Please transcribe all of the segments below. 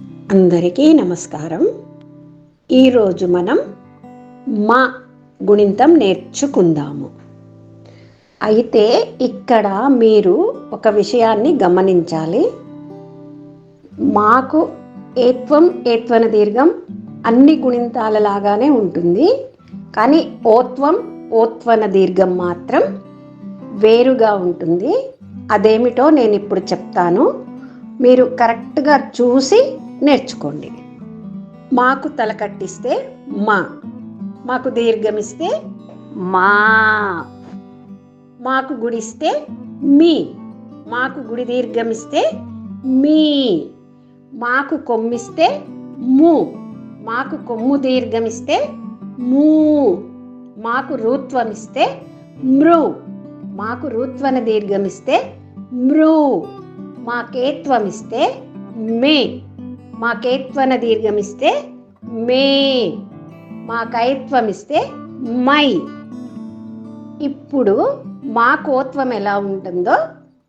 అందరికీ నమస్కారం. ఈరోజు మనం మా గుణింతం నేర్చుకుందాము. అయితే ఇక్కడ మీరు ఒక విషయాన్ని గమనించాలి. మాకు ఏత్వం ఏత్వన దీర్ఘం అన్ని గుణింతాల లాగానే ఉంటుంది. కానీ ఓత్వం ఓత్వన దీర్ఘం మాత్రం వేరుగా ఉంటుంది. అదేమిటో నేను ఇప్పుడు చెప్తాను. మీరు కరెక్ట్గా చూసి నేర్చుకోండి. మాకు తల కట్టిస్తే మా మాకు దీర్ఘమిస్తే మా మాకు గుడిస్తే మీ మాకు గుడి దీర్ఘమిస్తే మీ మాకు కొమ్మిస్తే ము మాకు కొమ్ము దీర్ఘమిస్తే మూ మాకు రూత్వమిస్తే మృ మాకు రూత్వన దీర్ఘమిస్తే మృ. మాకేత్వమిస్తే మే. మాకేత్వన దీర్ఘమిస్తే మే. మాకైత్వమిస్తే మై. ఇప్పుడు మా కోత్వం ఎలా ఉంటుందో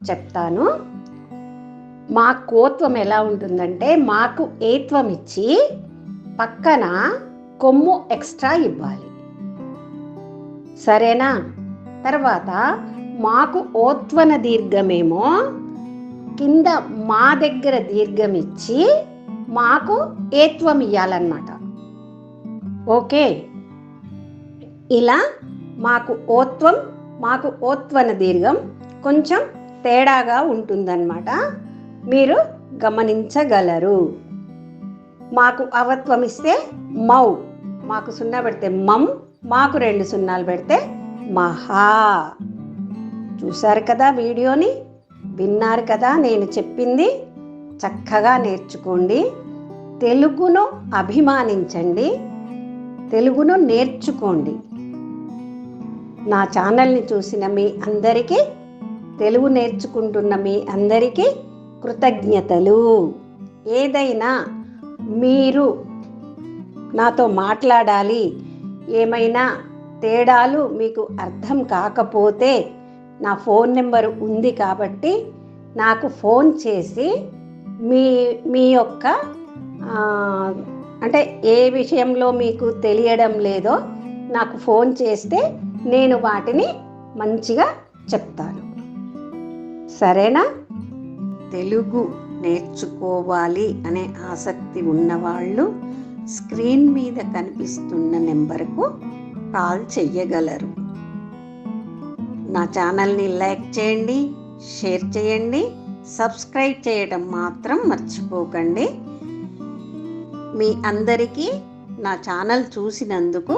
చెప్తాను. మా కోత్వం ఎలా ఉంటుందంటే మాకు ఏత్వం ఇచ్చి పక్కన కొమ్ము ఎక్స్ట్రా ఇవ్వాలి. సరేనా? తర్వాత మాకు ఓత్వన దీర్ఘమేమో కింద మా దగ్గర దీర్ఘం ఇచ్చి మాకు ఏత్వం ఇవ్వాలన్నమాట ఓకే? ఇలా మాకు ఓత్వం మాకు ఓత్వన దీర్ఘం కొంచెం తేడాగా ఉంటుందన్నమాట. మీరు గమనించగలరు. మాకు అవత్వం ఇస్తే మౌ మాకు సున్నా పెడితే మమ్ మాకు రెండు సున్నాలు పెడితే మహా. చూశారు కదా వీడియోని? విన్నారు కదా నేను చెప్పింది చక్కగా నేర్చుకోండి. తెలుగును అభిమానించండి. తెలుగును నేర్చుకోండి. నా ఛానల్ని చూసిన మీ అందరికీ తెలుగు నేర్చుకుంటున్న మీ అందరికీ కృతజ్ఞతలు. ఏదైనా మీరు నాతో మాట్లాడాలి ఏమైనా తేడాలు మీకు అర్థం కాకపోతే నా ఫోన్ నెంబర్ ఉంది కాబట్టి నాకు ఫోన్ చేసి మీ మీ యొక్క అంటే ఏ విషయంలో మీకు తెలియడం లేదో నాకు ఫోన్ చేస్తే నేను వాటిని మంచిగా చెప్తాను. సరేనా? తెలుగు నేర్చుకోవాలి అనే ఆసక్తి ఉన్నవాళ్ళు స్క్రీన్ మీద కనిపిస్తున్న నెంబర్కు కాల్ చెయ్యగలరు. నా ఛానల్ని లైక్ చేయండి షేర్ చేయండి సబ్స్క్రైబ్ చేయడం మాత్రం మర్చిపోకండి. మీ అందరికీ నా ఛానల్ చూసినందుకు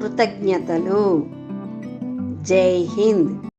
కృతజ్ఞతలు. జై హింద్.